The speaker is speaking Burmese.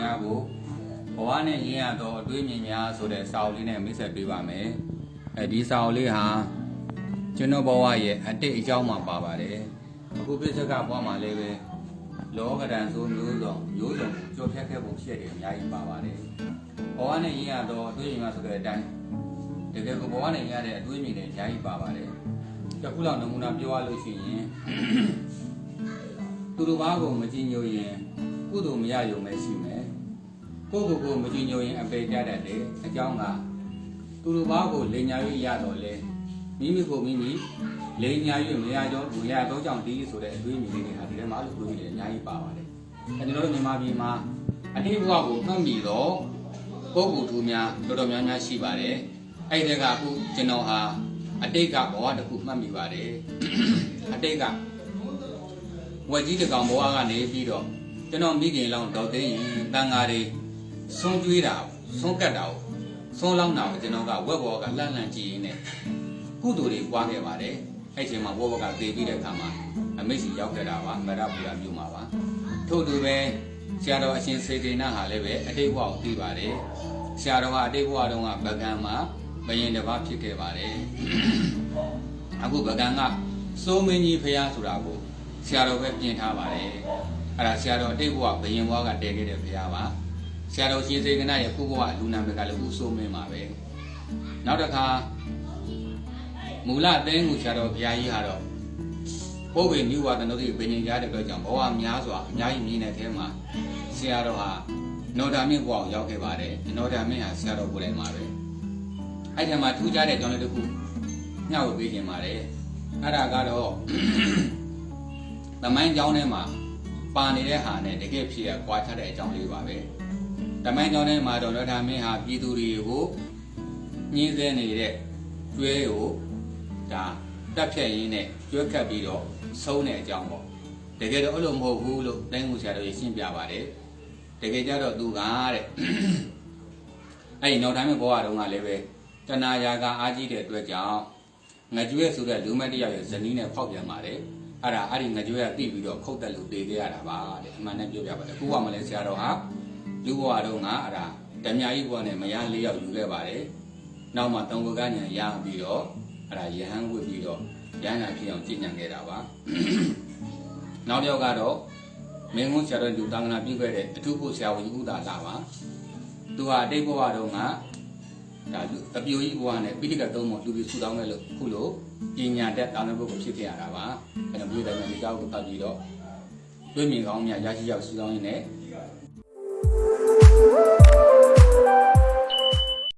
များကိုဘဝနဲ့ရင်းရသောအတွေးမြင်များဆိုတဲ့စာအုပ်လေးနဲ့မိတ်ဆက်ပေးပါမယ်အဲဒီစာအုပ်လေးဟာကျွန်တော်ဘဝရဲ့အတိတ်အကြောင်းမှာပါပါတယ်အခုပြစ္ဆကဘဝမှာလည်းပဲလောကဒဏ်ဆိုမျိုးစုံမျိုးစုံကိုကြော်ဖြတ်ခဲ့ပုံရှိတယ်အများကြီးပါပါတယ်ဘဝနဲ့ရင်းရသောအတွေးမြင်များဆိုတဲ့အတိုင်းတကယ်ကိုဘဝနဲ့ရင်းရတဲ့အတွေးမြင်တွေအများကြီးပါပါတယ်တစ်ခုလောက်နမူနာပြောရလို့ရှိရင်သူတို့ဘာကိုမကြည်ညိုရင် ကုသိုလ်မရရုံပဲရှိမယ်ကိုယ့်ကိုယ်ကိုမကြည်ညိုရင်အပေတတ်တတ်တယ်အကြောင်းကသူတို့ဘာကိုလိန်ညာ၍ရတော့လေမိမိကိုမိမိလိန်ညာ၍မရတော့မရတော့ကြောင့်ဒီဆိုတဲ့အတွေးမြင်လေးတွေဟာဒီထဲမှာလို့တွေးမြင်တယ်အများကြီးပါပါတယ်အဲကျွန်တော်တို့မြန်မာပြည်မှာအတိတ်ဘဝကိုမှတ်မိတော့ပုဂ္ဂိုလ်သူများတော်တော်များများရှိပါတယ်အဲ့ဒီကအခုကျွန်တော်ဟာအတိတ်ကဘဝတစ်ခုမှတ်မိပါတယ်အတိတ်ကဝက်ကြီးတကောင်ဘဝကနေပြီးတော့ ကျွန်တော်မိခင်လောင်းတော့သိရင်တန်ဃာတွေဆုံးကျွေးတာဆုံးကတ်တာကိုဆုံးလောင်းတာကိုကျွန်တော်ကဝက်ဘောကလှမ်းလှမ်းကြည့်ရင်းနဲ့ကုသိုလ်တွေပွားခဲ့ပါတယ်အဲ့ချိန်မှာဝက်ဘောကသေပြီးတဲ့အခါမှာအမိတ်စီရောက်ခဲ့တာပါမရပူရမြို့မှာပါထို့တူပဲဆရာတော်အရှင်စေတေနဟာလည်းပဲအတိတ်ဘဝကိုသိပါတယ်ဆရာတော်ကအတိတ်ဘဝတုန်းကဗကံမှာဘယင်တစ်ပါးဖြစ်ခဲ့ပါတယ်အခုဗကံကစိုးမင်းကြီးဖះဆိုတာကိုဆရာတော်ပဲပြင်ထားပါတယ် အဲ့ဒါဆရာတော်အတိတ်ဘဝဘယင်ဘဝကတည်ခဲ့တဲ့ဖះပါဆရာတော်ရှင်စေကနာရဲ့ခုဘဝလူနာမည်ကလည်းဦးစိုးမင်းပါပဲနောက်တစ်ခါမူလတဲငူဆရာတော်ဘုရားကြီးဟာတော့ပုဗ္ဗေနိဝါဒနုတိဘယင်ကြားတဲ့အတွက်ကြောင့်ဘဝများစွာအများကြီးမြင်တဲ့အထဲမှာဆရာတော်ဟာနောဒာမင်းဘဝကိုရောက်ခဲ့ပါတယ်နောဒာမင်းဟာဆရာတော်ကိုယ်တိုင်ပါပဲအဲ့ဒီမှာထူးခြားတဲ့ကြောင်းလေးတစ်ခုညှောက်ပေးခြင်းပါတယ်အဲ့ဒါကတော့သမိုင်းကြောင်းထဲမှာ ပါနေတဲ့ဟာနဲ့တကယ်ဖြစ်ရကွာခြားတဲ့အကြောင်းလေးပါပဲသမိုင်းကြောင်းထဲမှာတော့လောထာမင်းဟာပြည်သူတွေကိုညှင်းဆဲနေတဲ့ကျွဲကိုဒါတက်ဖြတ်ရင်းနဲ့ကျွဲခတ်ပြီးတော့ဆုံးတဲ့အကြောင်းပေါ့တကယ်တော့အဲ့လိုမဟုတ်ဘူးလို့တိုင်းမှုဆရာတော်ကြီးရှင်းပြပါတယ်တကယ်ကြတော့သူကတဲ့အဲ့ဒီနောက်တိုင်းဘဝတုန်းကလည်းပဲတဏှာရာကအားကြီးတဲ့အတွက်ကြောင့်ငကြွဲဆိုတဲ့လူမတယောက်ရဲ့ဇနီးနဲ့ဖောက်ပြန်ပါတယ် အဲ့ဒါအဲ့ဒီငကြွဲကတိပြီးတော့ခုတ်တက်လို့ပေးခဲ့ရတာပါတဲ့အမှန်နဲ့ပြောပြပါတယ်အခုကမှလည်းဆရာတော်ဟာလူဘဝတုန်းကအဲ့ဒါဓမြကြီးဘဝနဲ့မယား၄ယောက်ယူခဲ့ပါတယ်နောက်မှတောင်ဝကညာရပြီးတော့အဲ့ဒါယဟန်ဝတ်ပြီးတော့ရဟန္တာဖြစ်အောင်ကြည်ညံခဲ့တာပါနောက်တစ်ယောက်ကတော့မင်းကုန်းဆရာတော်လူတန်ခါပြုခဲ့တဲ့အထုဖို့ဆရာဝန်ကြီးဥဒါလာပါသူဟာအတိတ်ဘဝတုန်းက ဒါတပြိုကြီးဘဝနဲ့ပိဋကသုံးပုံလူပြီးဆူတောင်းမဲ့လို့ခုလိုပညာတတ်တာလည်းပုဂ္ဂိုလ်ဖြစ်ပြရတာပါအဲ့တော့မြို့တိုင်းမှာဒီကောက်ကိုပတ်ပြီးတော့တွေ့မြင်ကောင်းများရရှိရောက်ဆူတောင်းရင်းနဲ့